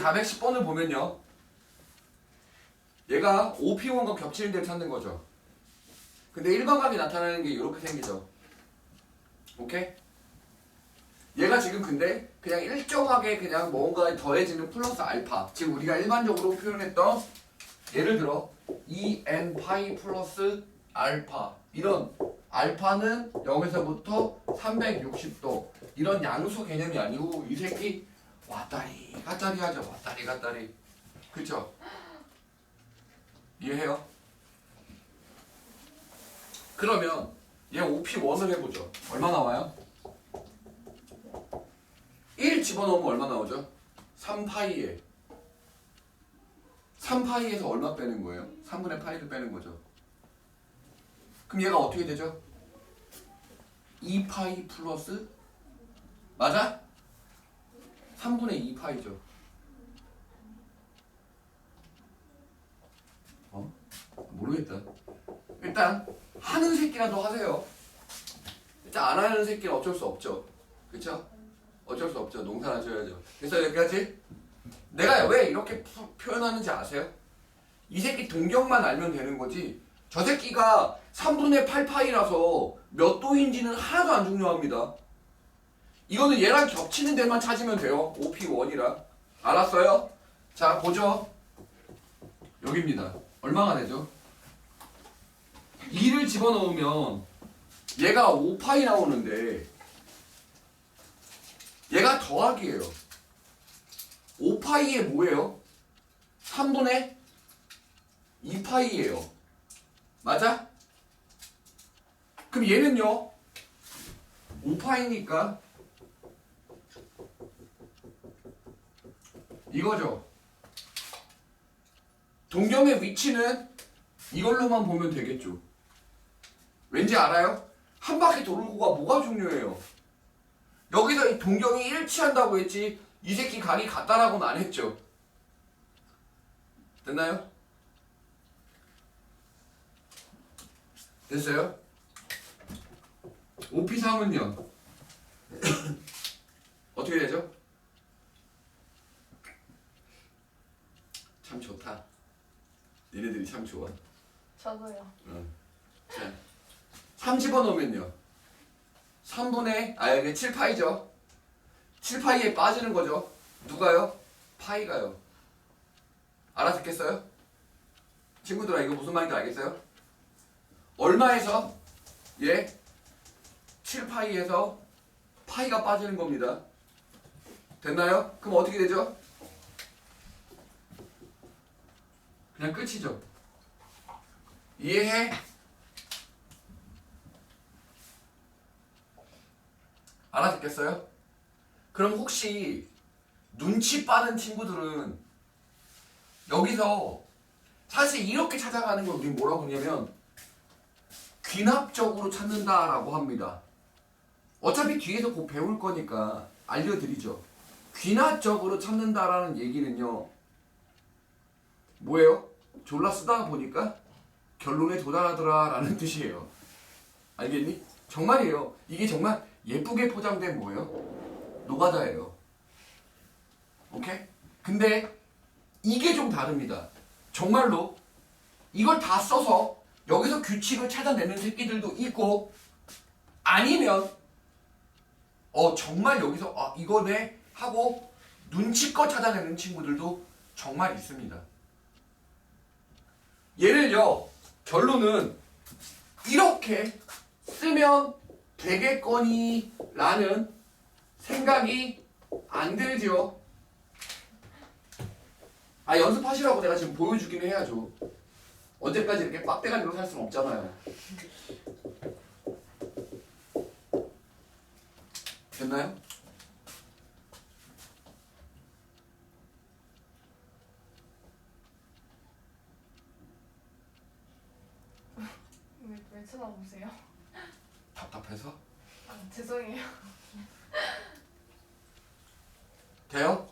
410번을 보면요. 얘가 OP1과 겹치는 데를 찾는 거죠. 근데 일반각이 나타나는 게 이렇게 생기죠. 오케이? 얘가 지금 근데 그냥 일정하게 그냥 뭔가에 더해지는 플러스 알파. 지금 우리가 일반적으로 표현했던 예를 들어 2n 파이 플러스 알파 이런 알파는 0에서부터 360도 이런 양수 개념이 아니고 이 새끼 왔다리 갔다리 하죠 왔다리 갔다리 그쵸? 이해해요? 그러면 얘 OP1을 해보죠 얼마 나와요? 1 집어넣으면 얼마 나오죠? 3파이에 3파이에서 얼마 빼는 거예요? 3분의 파이를 빼는 거죠 그럼 얘가 어떻게 되죠? 2파이 플러스 맞아? 3분의 2파이죠 어? 모르겠다 일단 하는 새끼라도 하세요 일단 안 하는 새끼는 어쩔 수 없죠 그쵸? 어쩔 수 없죠 농사나 져야죠 그래서 여기까지 내가 왜 이렇게 푸- 표현하는지 아세요? 이 새끼 동경만 알면 되는 거지 저 새끼가 3분의 8파이라서 몇 도인지는 하나도 안 중요합니다. 이거는 얘랑 겹치는 데만 찾으면 돼요. OP1이랑. 알았어요? 자, 보죠. 여기입니다. 얼마가 되죠? 2를 집어넣으면 얘가 5파이 나오는데 얘가 더하기예요. 5파이에 뭐예요? 3분의 2파이예요. 맞아? 그럼 얘는요? 5파이니까 이거죠. 동경의 위치는 이걸로만 보면 되겠죠. 왠지 알아요? 한 바퀴 도는 거가 뭐가 중요해요? 여기서 이 동경이 일치한다고 했지 이 새끼 각이 같다라고는 안 했죠. 됐나요? 됐어요? OP3은요? 어떻게 되죠? 참 좋다. 니네들이 참 좋아. 저도요. 응. 자, 30원 오면요. 3분의, 아, 여기 7파이죠? 7파이에 빠지는 거죠. 누가요? 파이가요. 알아듣겠어요? 친구들아, 이거 무슨 말인지 알겠어요? 얼마에서? 예? 7파이에서 파이가 빠지는 겁니다. 됐나요? 그럼 어떻게 되죠? 그냥 끝이죠. 이해해? 알아듣겠어요? 그럼 혹시 눈치 빠른 친구들은 여기서 사실 이렇게 찾아가는 걸 우리 뭐라고 하냐면 귀납적으로 찾는다라고 합니다. 어차피 뒤에서 곧 배울 거니까 알려드리죠. 귀납적으로 찾는다라는 얘기는요. 뭐예요? 졸라 쓰다가 보니까 결론에 도달하더라라는 뜻이에요. 알겠니? 정말이에요. 이게 정말 예쁘게 포장된 뭐예요? 노가다예요. 오케이? 근데 이게 좀 다릅니다. 정말로 이걸 다 써서 여기서 규칙을 찾아내는 새끼들도 있고 아니면 어 정말 여기서 아 이거네 하고 눈치껏 찾아내는 친구들도 정말 있습니다. 얘를요 결론은 이렇게 쓰면 되겠거니 라는 생각이 안 들죠. 아 연습하시라고 내가 지금 보여주긴 해야죠. 언제까지 이렇게 빡대가리로 살 수는 없잖아요. 됐나요? 왜, 왜 쳐다보세요? 답답해서? 아, 죄송해요. 돼요?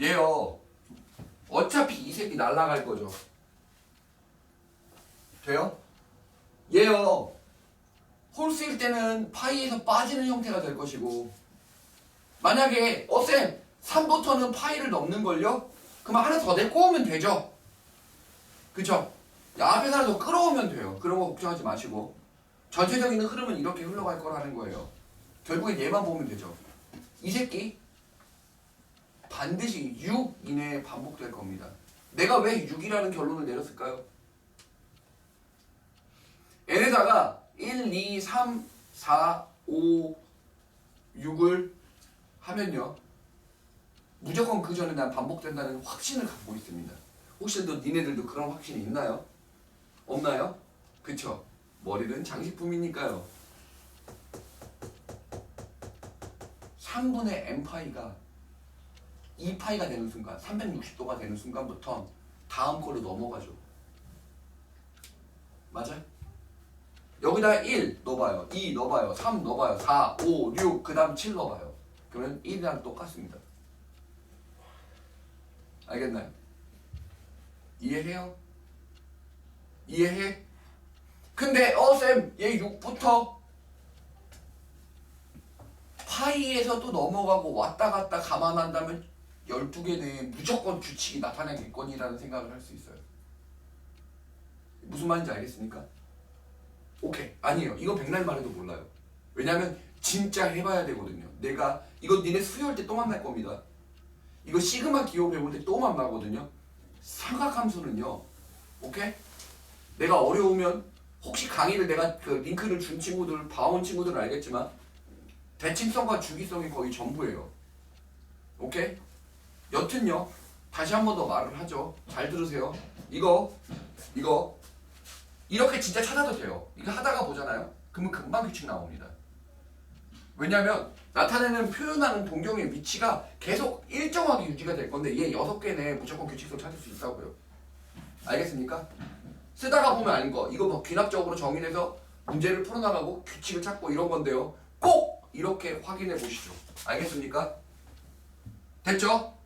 얘요. 어차피 이 새끼 날라갈 거죠. 돼요? 얘요. 홀수일 때는 파이에서 빠지는 형태가 될 것이고 만약에 어쌤 3부터는 파이를 넘는 걸요? 그럼 하나 더 데리고 오면 되죠? 그쵸? 하나 더 끌어오면 돼요. 그런 거 걱정하지 마시고. 전체적인 흐름은 이렇게 흘러갈 거라는 거예요. 결국엔 얘만 보면 되죠. 이 새끼 반드시 6 이내에 반복될 겁니다. 내가 왜 6이라는 결론을 내렸을까요? n에다가 1, 2, 3, 4, 5, 6을 하면요. 무조건 그 전에 난 반복된다는 확신을 갖고 있습니다. 혹시 너 니네들도 그런 확신이 있나요? 없나요? 그쵸? 머리는 장식품이니까요. 3분의 n파이가 2파이가 되는 순간, 360도가 되는 순간부터 다음 걸로 넘어가죠. 맞아요? 여기다 1 넣어봐요. 2 넣어봐요. 3 넣어봐요. 4, 5, 6, 그 다음 7 넣어봐요. 그러면 1이랑 똑같습니다. 알겠나요? 이해해요? 이해해? 근데 어쌤 얘 6부터. 파이에서 또 넘어가고 왔다 갔다 감안한다면 12개 내에 무조건 규칙이 나타나겠거니라는 생각을 할 수 있어요. 무슨 말인지 알겠습니까? 오케이. 아니에요. 이거 백날 말해도 몰라요. 왜냐면 진짜 해봐야 되거든요. 내가 이거 니네 수요일 때 또 만날 겁니다. 이거 시그마 기호 배울 때 또 만나거든요. 삼각함수는요. 오케이 내가 어려우면 혹시 강의를 내가 그 링크를 준 친구들 봐온 친구들은 알겠지만 대칭성과 주기성이 거의 전부예요 오케이 여튼요 다시 한 번 더 말을 하죠 잘 들으세요 이거 이거 이렇게 진짜 찾아도 돼요. 이거 하다가 보잖아요. 그러면 금방 규칙 나옵니다. 왜냐하면 나타내는 표현하는 동경의 위치가 계속 일정하게 유지가 될 건데 얘 여섯 개 내에 무조건 규칙성 찾을 수 있다고요. 알겠습니까? 쓰다가 보면 아닌 거 이거 뭐 귀납적으로 정의해서 문제를 풀어나가고 규칙을 찾고 이런 건데요. 꼭 이렇게 확인해 보시죠. 알겠습니까? 됐죠?